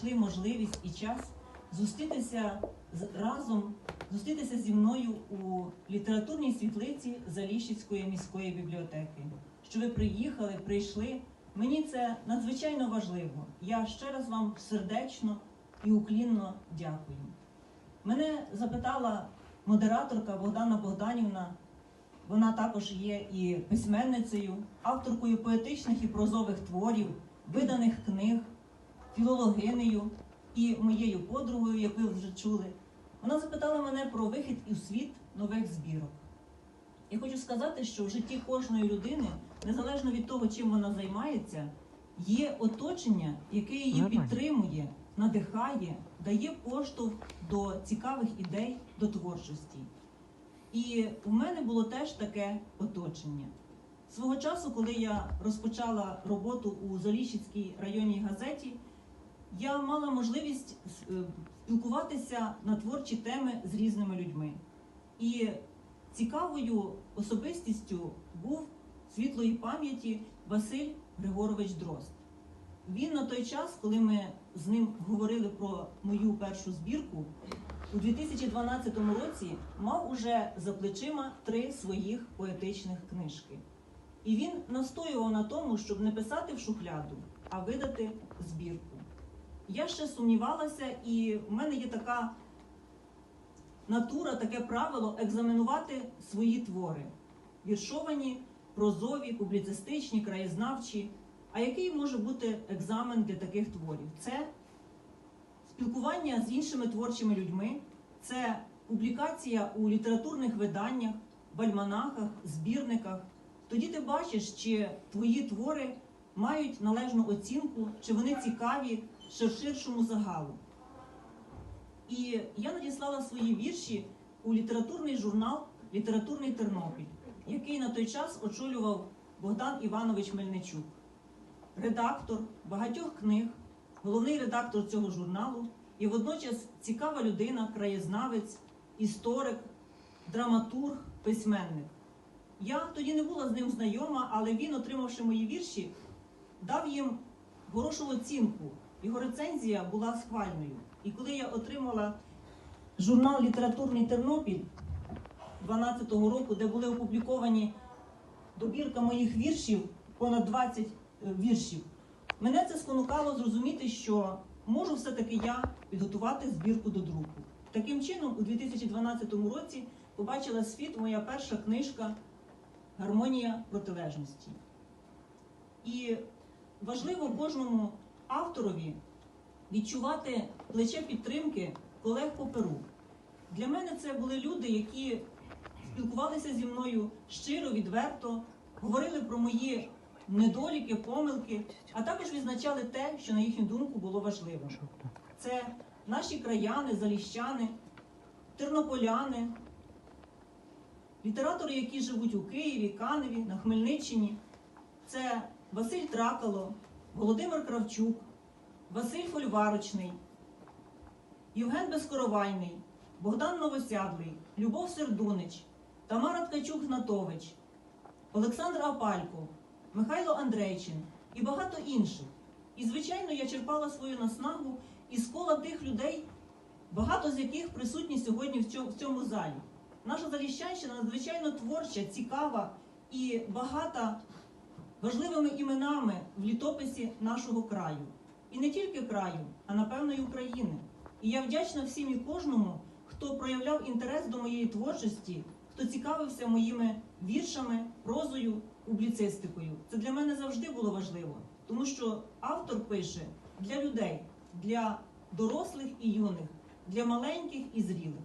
знайшли можливість і час зустрітися разом, зустрітися зі мною у літературній світлиці Заліщицької міської бібліотеки. Що ви приїхали, прийшли. Мені це надзвичайно важливо. Я ще раз вам сердечно і уклінно дякую. Мене запитала модераторка Богдана Богданівна. Вона також є і письменницею, авторкою поетичних і прозових творів, виданих книг, філологинею і моєю подругою, яку ви вже чули. Вона запитала мене про вихід у світ нових збірок. Я хочу сказати, що в житті кожної людини, незалежно від того, чим вона займається, є оточення, яке її Нормально. підтримує, надихає, дає поштовх до цікавих ідей, до творчості. І у мене було теж таке оточення. Свого часу, коли я розпочала роботу у Заліщицькій районній газеті, я мала можливість е, спілкуватися на творчі теми з різними людьми. І цікавою особистістю був світлої пам'яті Василь Григорович Дрозд. Він на той час, коли ми з ним говорили про мою першу збірку, у 2012 році мав уже за плечима три своїх поетичних книжки. І він настоював на тому, щоб не писати в шухляду, а видати збірку. Я ще сумнівалася, і в мене є така натура, таке правило екзаменувати свої твори: віршовані, прозові, публіцистичні, краєзнавчі. А який може бути екзамен для таких творів? Це спілкування з іншими творчими людьми, це публікація у літературних виданнях, в альманахах, збірниках. Тоді ти бачиш, чи твої твори мають належну оцінку, чи вони цікаві ще ширшому загалу. І я надіслала свої вірші у літературний журнал Літературний Тернопіль, який на той час очолював Богдан Іванович Мельничук, редактор багатьох книг, головний редактор цього журналу і водночас цікава людина, краєзнавець, історик, драматург, письменник. Я тоді не була з ним знайома, але він, отримавши мої вірші, дав їм хорошу оцінку. Його рецензія була схвальною. І коли я отримала журнал Літературний Тернопіль 12-го року, де були опубліковані добірка моїх віршів, понад 20 е, віршів, мене це спонукало зрозуміти, що можу все-таки я підготувати збірку до друку. Таким чином, у 2012 році побачила світ моя перша книжка Гармонія протилежності. І важливо кожному авторові відчувати плече підтримки колег по перу. Для мене це були люди, які спілкувалися зі мною щиро, відверто, говорили про мої недоліки, помилки, а також відзначали те, що на їхню думку було важливим. Це наші краяни, заліщани, тернополяни, літератори, які живуть у Києві, Каневі, на Хмельниччині. Це Василь Тракало, Володимир Кравчук, Василь Фольварочний, Євген Безкоровайний, Богдан Новосядлий, Любов Сердунич, Тамара Ткачук-Гнатович, Олександр Апалько, Михайло Андрейчин і багато інших. І, звичайно, я черпала свою наснагу із кола тих людей, багато з яких присутні сьогодні в цьому залі. Наша Заліщанщина надзвичайно творча, цікава і багата важливими іменами в літописі нашого краю. І не тільки краю, а напевно і України. І я вдячна всім і кожному, хто проявляв інтерес до моєї творчості, хто цікавився моїми віршами, прозою, публіцистикою. Це для мене завжди було важливо, тому що автор пише для людей, для дорослих і юних, для маленьких і зрілих.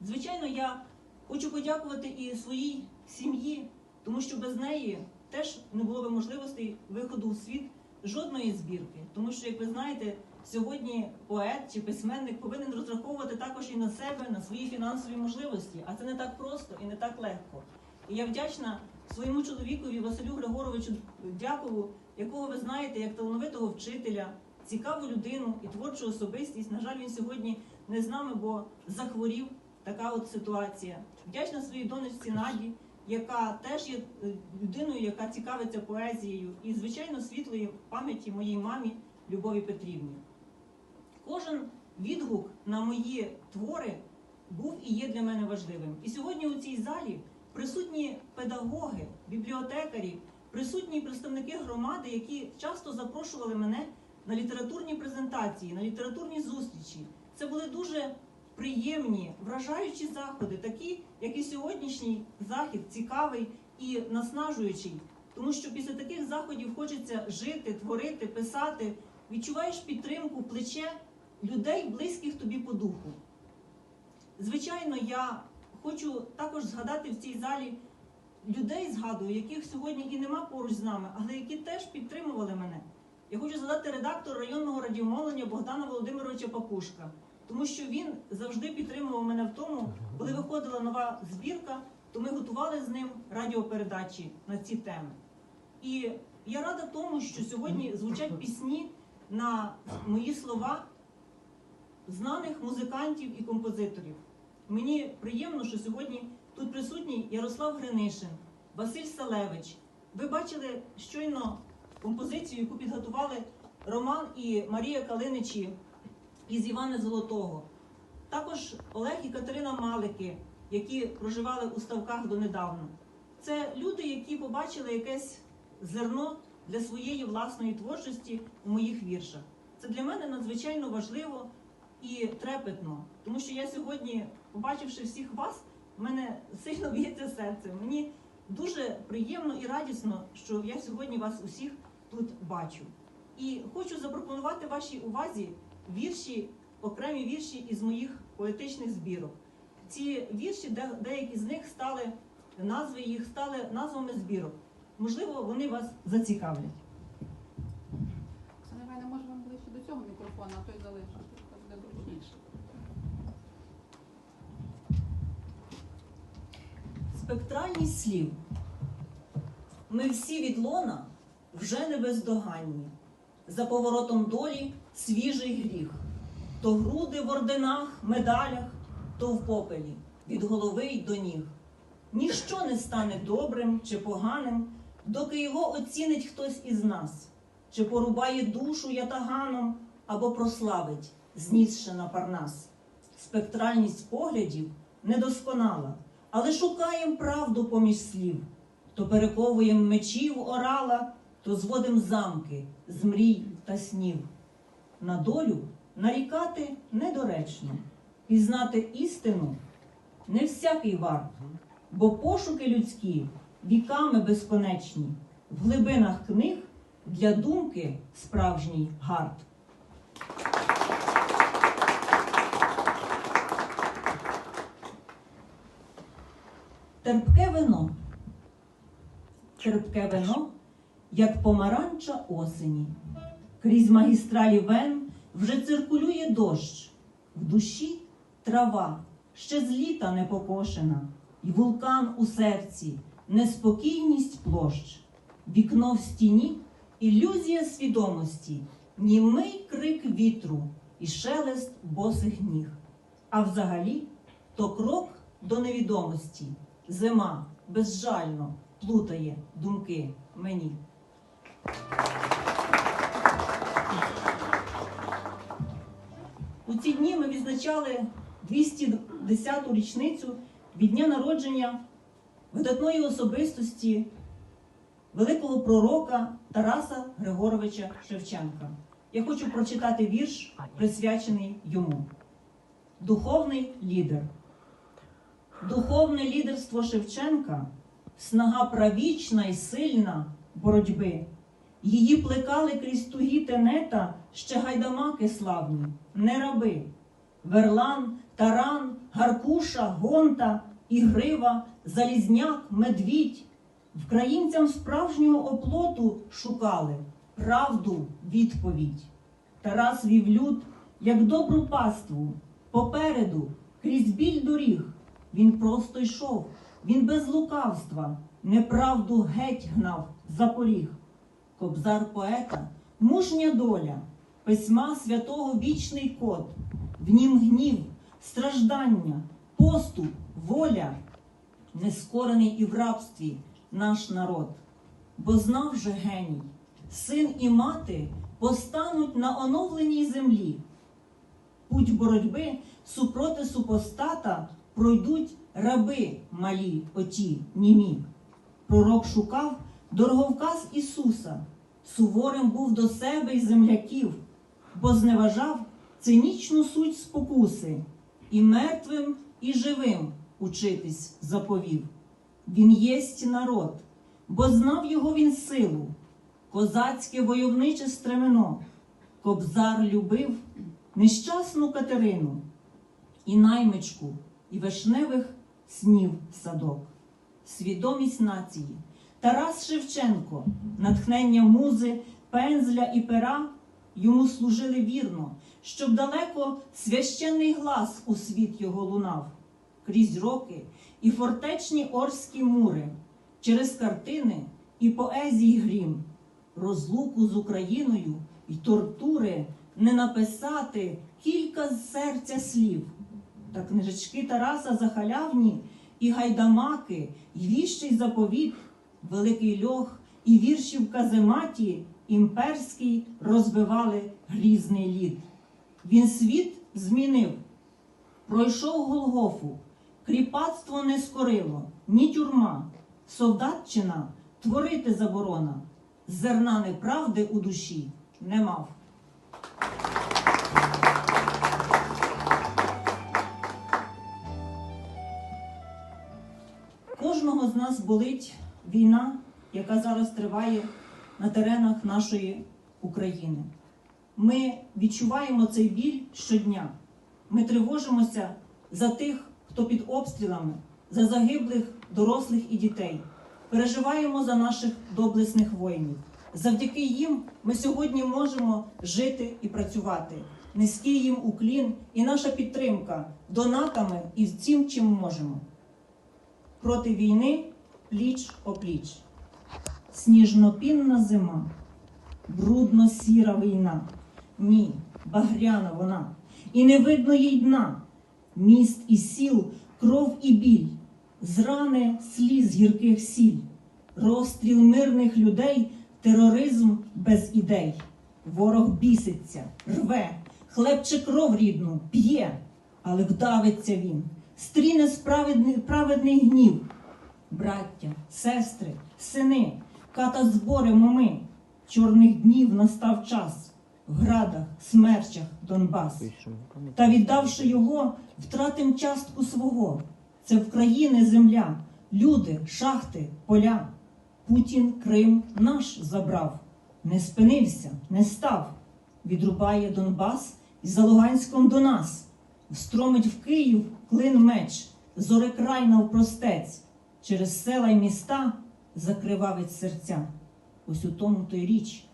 Звичайно, я хочу подякувати і своїй сім'ї, тому що без неї теж не було б можливостей виходу у світ жодної збірки. Тому що, як ви знаєте, сьогодні поет чи письменник повинен розраховувати також і на себе, на свої фінансові можливості. А це не так просто і не так легко. І я вдячна своєму чоловікові Василю Григоровичу Дякову, якого ви знаєте як талановитого вчителя, цікаву людину і творчу особистість. На жаль, він сьогодні не з нами, бо захворів. Така от ситуація. Вдячна своїй донечці Наді, яка теж є е, людиною, яка цікавиться поезією, і звичайно світлої пам'яті моїй мамі Любові Петрівні. кожен відгук на мої твори був і є для мене важливим. І сьогодні у цій залі присутні педагоги, бібліотекарі, присутні представники громади, які часто запрошували мене на літературні презентації, на літературні зустрічі. Це були дуже приємні, вражаючі заходи, такі, як і сьогоднішній захід, цікавий і наснажуючий. Тому що після таких заходів хочеться жити, творити, писати. Відчуваєш підтримку, плече людей, близьких тобі по духу. Звичайно, я хочу також згадати в цій залі людей, згадую, яких сьогодні і нема поруч з нами, але які теж підтримували мене. Я хочу згадати редактора районного радіомовлення Богдана Володимировича Папушка, тому що він завжди підтримував мене в тому, коли виходила нова збірка, то ми готували з ним радіопередачі на ці теми. І я рада тому, що сьогодні звучать пісні на мої слова знаних музикантів і композиторів. Мені приємно, що сьогодні тут присутній Ярослав Гринишин, Василь Салевич. Ви бачили щойно композицію, яку підготували Роман і Марія Калиничі із Івана Золотого. Також Олег і Катерина Малики, які проживали у ставках донедавна. Це люди, які побачили якесь зерно для своєї власної творчості у моїх віршах. Це для мене надзвичайно важливо і трепетно, тому що я сьогодні, побачивши всіх вас, в мене сильно б'ється серце. Мені дуже приємно і радісно, що я сьогодні вас усіх тут бачу. І хочу запропонувати вашій увазі вірші, окремі вірші із моїх поетичних збірок. Ці вірші, деякі з них стали назви їх стали назвами збірок. Можливо, вони вас зацікавлять. Оксана Івановна, може вам ближче до цього мікрофона, а той залишити. Так буде зручніше. Спектральність слів. Ми всі від лона вже не бездоганні. За поворотом долі свіжий гріх. То груди в орденах, медалях, то в попелі, від голови й до ніг. Ніщо не стане добрим чи поганим, доки його оцінить хтось із нас, чи порубає душу ятаганом, або прославить, знісши на парнас. Спектральність поглядів недосконала, але шукаєм правду поміж слів. То перековуєм мечів орала, то зводим замки з мрій та снів. На долю нарікати недоречно, пізнати істину не всякий варт, бо пошуки людські віками безконечні, в глибинах книг для думки справжній гард. Терпке вино. Терпке вино, як помаранча осені. Крізь магістралі вен вже циркулює дощ. В душі трава ще з літа не покошена, і вулкан у серці, неспокійність площ. Вікно в стіні, ілюзія свідомості, німий крик вітру і шелест босих ніг. А взагалі то крок до невідомості. Зима безжально плутає думки мені. У ці дні ми відзначали 210-ту річницю від дня народження видатної особистості великого пророка Тараса Григоровича Шевченка. Я хочу прочитати вірш, присвячений йому. Духовний лідер. Духовне лідерство Шевченка, снага правічна і сильна боротьби. Її плекали крізь тугі тенета ще гайдамаки славні, не раби. Верлан, Таран, Гаркуша, Гонта і Грива, Залізняк, Медвідь. Вкраїнцям справжнього оплоту шукали правду, відповідь. Тарас вів люд, як добру паству, попереду, крізь біль доріг. Він просто йшов, він без лукавства, неправду геть гнав за поріг. Кобзар поета, мужня доля, письма святого вічний код, в нім гнів, страждання, поступ, воля, нескорений і в рабстві наш народ, бо знав же геній, син і мати постануть на оновленій землі, путь боротьби супроти супостата пройдуть раби малі, оті німі. Пророк шукав дороговказ Ісуса, суворим був до себе й земляків, бо зневажав цинічну суть спокуси, і мертвим, і живим учитись заповів. Він єсть народ, бо знав його він силу, козацьке войовниче стремено. Кобзар любив нещасну Катерину, і наймичку, і вишневих снів садок. Свідомість нації, Тарас Шевченко, натхнення музи, пензля і пера йому служили вірно, щоб далеко священний глас у світ його лунав, крізь роки і фортечні орські мури, через картини і поезій грім, розлуку з Україною й тортури не написати кілька з серця слів. Та книжечки Тараса Захалявні і гайдамаки, й віщий заповіт, великий льох і вірші в казематі імперський розбивали грізний лід. Він світ змінив, пройшов Голгофу, кріпацтво не скорило, ні тюрма, солдатчина творити заборона, зерна неправди у душі не мав. Кожного з нас болить війна, яка зараз триває на теренах нашої України. Ми відчуваємо цей біль щодня. Ми тривожимося за тих, хто під обстрілами, за загиблих дорослих і дітей. Переживаємо за наших доблесних воїнів. Завдяки їм ми сьогодні можемо жити і працювати. Низький їм уклін і наша підтримка донатами і всім, чим можемо проти війни пліч опліч. Сніжнопінна зима, брудно сіра війна. Ні, багряна вона, і не видно їй дна. Міст і сіл, кров і біль, з рани сліз гірких сіль, розстріл мирних людей, тероризм без ідей. Ворог біситься, рве, хлебче кров рідну, п'є, але вдавиться він, стріне справедний праведний гнів. Браття, сестри, сини, ката зборемо ми. Чорних днів настав час в градах, смерчах Донбас. Та віддавши його, втратим частку свого. Це в країни земля, люди, шахти, поля. Путін Крим наш забрав, не спинився, не став. Відрубає Донбас і за Луганськом до нас. Встромить в Київ клин меч, зорекрай навпростець, через села й міста закривавить серця. Ось у тому то й річ,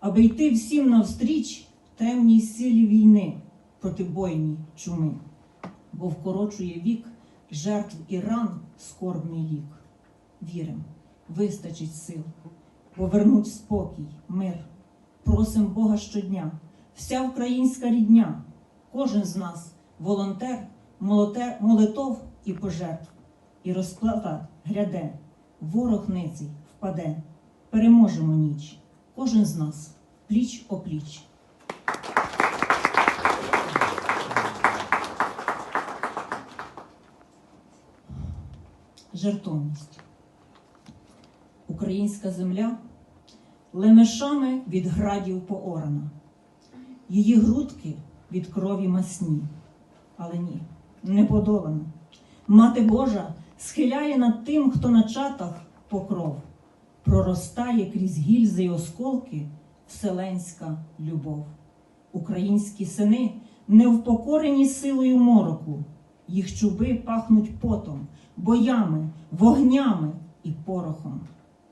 аби йти всім навстріч темній силі війни проти бойній чуми, бо вкорочує вік жертв і ран скорбний лік. Вірим, вистачить сил, повернуть спокій, мир. Просим Бога щодня, вся українська рідня, кожен з нас волонтер, молоте- молитов і пожертв, і розплата гряде, ворог ниций впаде, переможемо ніч, кожен з нас пліч опліч. Жертовність. Українська земля лемешами від градів поорана, її грудки від крові масні, але ні, не подолана. Мати Божа схиляє над тим, хто на чатах покров, проростає крізь гільзи й осколки вселенська любов. Українські сини не впокорені силою мороку, їх чуби пахнуть потом, боями, вогнями і порохом.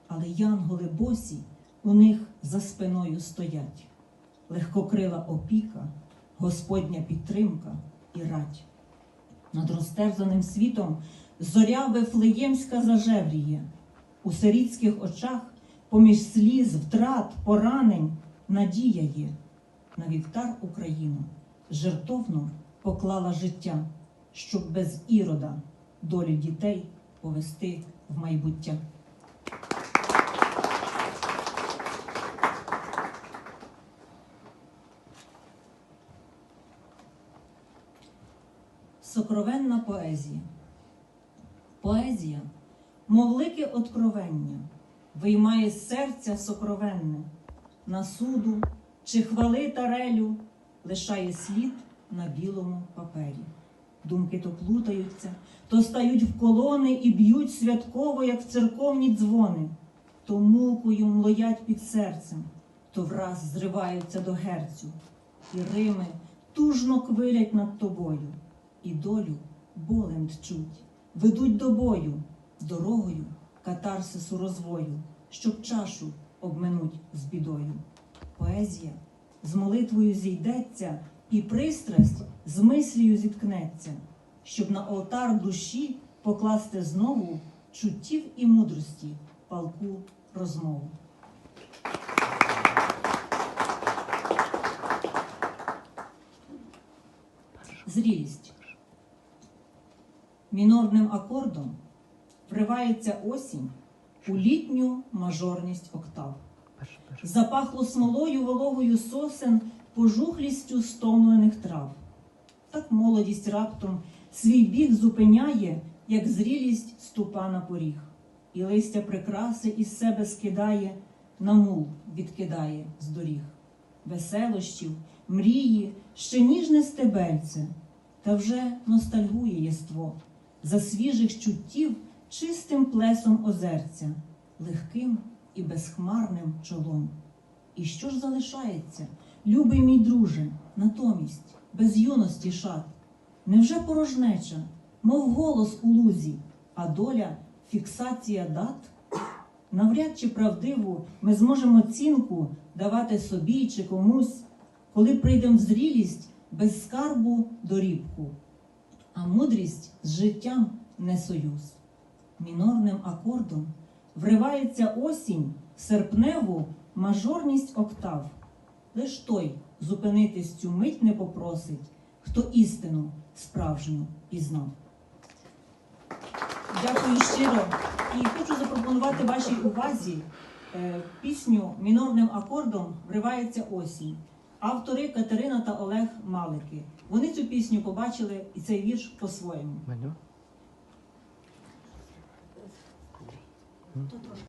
Але янголи босі у них за спиною стоять. Легкокрила опіка, Господня підтримка і рать. Над розтерзаним світом зоря Вифлеємська зажевріє. У сирітських очах, поміж сліз, втрат, поранень, надія є. На вівтар Україну жертовно поклала життя, щоб без ірода долю дітей повести в майбуття. Сокровенна поезія. Поезія, мов велике откровення, виймає серця сокровенне, на суду чи хвали тарелю лишає слід на білому папері. Думки то плутаються, то стають в колони і б'ють святково, як церковні дзвони, то мукою млоять під серцем, то враз зриваються до герцю, і рими тужно квилять над тобою, і долю болем тчуть, ведуть до бою, дорогою катарсису розвою, щоб чашу обминуть з бідою. Поезія з молитвою зійдеться, і пристрасть з мислію зіткнеться, щоб на олтар душі покласти знову чуттів і мудрості палку розмову. Зрілість. Мінорним акордом вривається осінь у літню мажорність октав. Запахло смолою вологою сосен, пожухлістю стомлених трав. Так молодість раптом свій біг зупиняє, як зрілість ступа на поріг, і листя прикраси із себе скидає, на мул відкидає з доріг. Веселощів, мрії, ще ніжне стебельце, та вже ностальгує єство за свіжих чуттів чистим плесом озерця, легким і безхмарним чолом. І що ж залишається, любий мій друже, натомість, без юності шат? Невже порожнеча, мов голос у лузі, а доля фіксація дат? Навряд чи правдиву ми зможемо оцінку давати собі чи комусь, коли прийдемо в зрілість без скарбу дорібку, а мудрість з життям не союз. Мінорним акордом вривається осінь серпневу мажорність октав. Лиш той зупинитись цю мить не попросить, хто істину справжню пізнав. Дякую щиро і хочу запропонувати вашій увазі е, пісню мінорним акордом вривається осінь. Автори Катерина та Олег Малики. Вони цю пісню побачили і цей вірш по-своєму.